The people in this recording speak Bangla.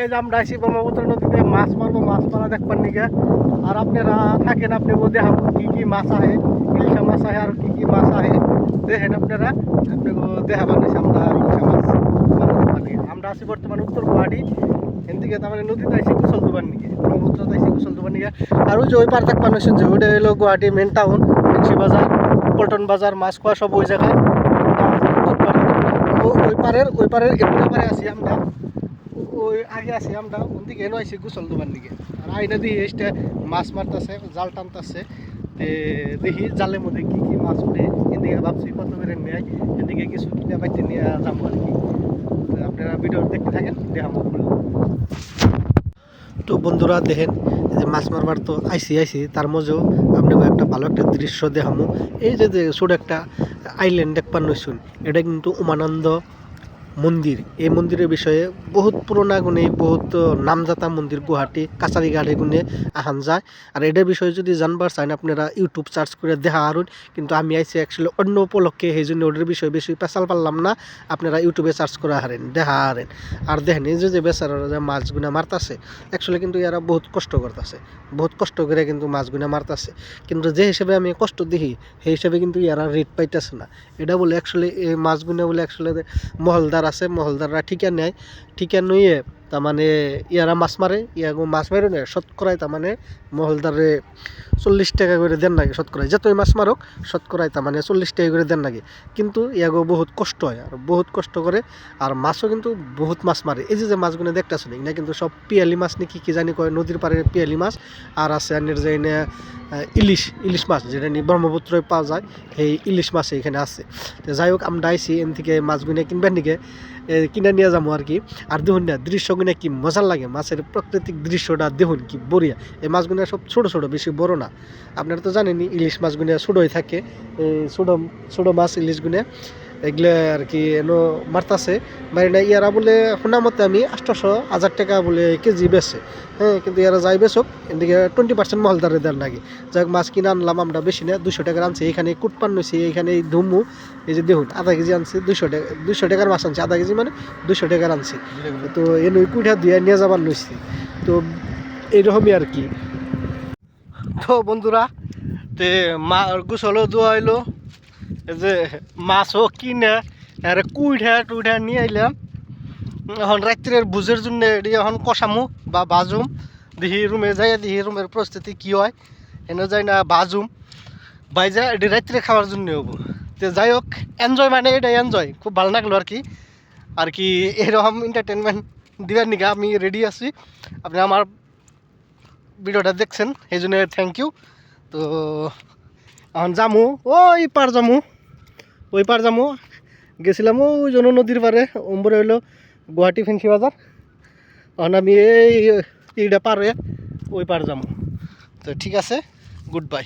এই যে আমরা আসি ব্রহ্মপুত্র নদীতে, মাছ মারবো, মাছ মারা দেখবার নিকে আর আপনারা থাকেন আপনি দেখাবো কি কি মাছ আহে, ইলিশা মাছ আহে, আর কি কি মাছ আহে। দেখেন আপনারা, আপনি দেখাবার নিছে আমরা ইলিশা মাছ। দেখবার। আমরা আছি বর্তমানে উত্তর গুয়াহাটি এদিকে তার মানে নদীতে আইসি গোসল দুবার নিকে ব্রহ্মপুত্রতে আইসি গোসল দুবার নিকে আর ওই যে ওই পার থাকবার নিছেন যে, ওইটা হলো গুয়াহাটি মেন টাউন ফেন্সি বাজার, পল্টন বাজার মাছ খোয়া সব ওই জায়গায়। ওই পারের ওই পারের এমনি পারে আছি আমরা। ওই আগে আছি, আমরা ওদিকে এনে আইসি গোসল দুবার দিকে আর আইনা দিয়ে এসে মাছ মারতেছে, জাল টানতেছে। দেখি জালের মধ্যে কি কি মাছ উঠে, এদিকে ভাবছি কত করে নেয় এদিকে কিছু কিনে নিয়ে যাব আর কি। আপনারা ভিডিও দেখতে থাকেন, দেখাবো তো বন্ধুরা, দেখেন যে মাছ মারবার তো আইসি আইসি তার মধ্যেও আপনাকে একটা ভালো একটা দৃশ্য দেখামো এই যে যে ছোট একটা আইল্যান্ড দেখবার নইছুন এটা কিন্তু উমানন্দ মন্দির। এই মন্দিরের বিষয়ে বহুত পুরোনা গুণে, বহুত নামজাতা মন্দির গুয়াহাটি কাছারি ঘাটে গুণে আহান যায়। আর এটার বিষয়ে যদি জানবার চান আপনারা ইউটিউব সার্চ করে দেখা হারুন কিন্তু আমি আইসি অ্যাকচুয়ালি অন্য উপলক্ষে সেই জন্য ওটার বিষয়ে বেশি পেশাল পারলাম না। আপনারা ইউটিউবে সার্চ করে হারেন দেখা হারেন আর দেখেন, এই যে বেচারারা যে মাছগুনা মারতাছে অ্যাকচুয়ালি কিন্তু এরা বহুত কষ্ট করতেছে বহুত কষ্ট করে কিন্তু মাছগুনা মারতাছে কিন্তু যে হিসেবে আমি কষ্ট দেখি, সেই হিসেবে কিন্তু এরা রেট পাইতেছে না। এটা বলে অ্যাকচুয়ালি এই মাছগুনা বলে অ্যাকচুয়ালি মহলদার আছে মহলদাররা ঠিকা নেয় ঠিকা নইয়ে তার মানে ইয়ারা মাছ মারে, ইয়াগো মাছ মারে না শতকরায় তার মানে মহলদারে চল্লিশ টাকা করে দেন নাকি শতকরায় যতই মাছ মারক শতকরায় তার মানে চল্লিশ টাকা করে দেন নাকি কিন্তু ইয়াগো বহুত কষ্ট হয়, আর বহুত কষ্ট করে, আর মাছও কিন্তু বহুত মাছ মারে। এই যে যে মাছগুলো দেখতেছেন এগুলো কিন্তু সব পিয়ালি মাছ নাকি কি জানি কয়, নদীর পাড়ে পিয়ালি মাছ। আর আছে আনের যে ইলিশ ইলিশ মাছ, যেটা নিয়ে ব্রহ্মপুত্রয় পাওয়া যায়, সেই ইলিশ মাছ এখানে আছে। তো যাই হোক, আমরা আইসি এন থেকে মাছগুলো কিনবেন নিকে কিনে নিয়ে যাব আর কি। আর দেখুন না দৃশ্যগুলো কি মজা লাগে, মাছের প্রাকৃতিক দৃশ্যটা দেখুন কি বড়িয়া। এই মাছগুলো সব ছোট ছোট, বেশি বড় না। আপনারা তো জানেনই, ইলিশ মাছগুলো ছোটোই থাকে। ছোটো ছোটো মাছ ইলিশগুলো এগুলো আর কি এনো মারতাছে। মারি না ইয়ারা বলে শোনা মতে আমি আটশোশো হাজার টাকা বলে কেজি বেচে। হ্যাঁ কিন্তু ইয়ারা যাই বেচক, এদিকে টোয়েন্টি পার্সেন্ট মহলদারে দেন নাকি। যাই হোক, মাছ কিনে আনলাম আমরা বেশি না দুশো টাকার আনছি। এখানে কুটপান নইছি এইখানে এই ধুমু, এই যে দেখুন আধা কেজি আনছি দুশো টাকা দুশো টাকার মাছ আনছি, আধা কেজি মানে দুশো টাকার আনছি। তো এই নই কুইঠা দিয়ে নিয়ে যাবার নইছি তো এইরকমই আর কি। তো বন্ধুরা, তে মা গোসলও দোয়া হইল। যে মাছও কিনে আর কুইঠা টুইঠা নিয়ে আইলাম। এখন রাত্রের বুঝের জন্য এটি এখন কষামু বা বাজুম। দিহি রুমে যাই দিহি রুমের পরিস্থিতি কি হয়, এনে যাই না বাজুম। বাই বাইজা এটি রাত্রে খাওয়ার জন্য হব। তো যাই হোক এনজয় মানে এটা এনজয় খুব ভালো লাগল আর কি। আর কি এরকম এন্টারটেনমেন্ট দিবার নিকা? আমি রেডি আছি। আপনি আমার ভিডিওটা দেখছেন, সেই জন্য থ্যাংক ইউ তো, এখন যামু, ওই পার যামু। ওই পার যামো। গেছিলাম ওই জন নদীর পারে। অম্বরে হইল গুয়াহাটি ফেন্সি বাজার। তখন আমি এই এইটা পার হয়ে ওই পার যামু। তো ঠিক আছে, গুড বাই।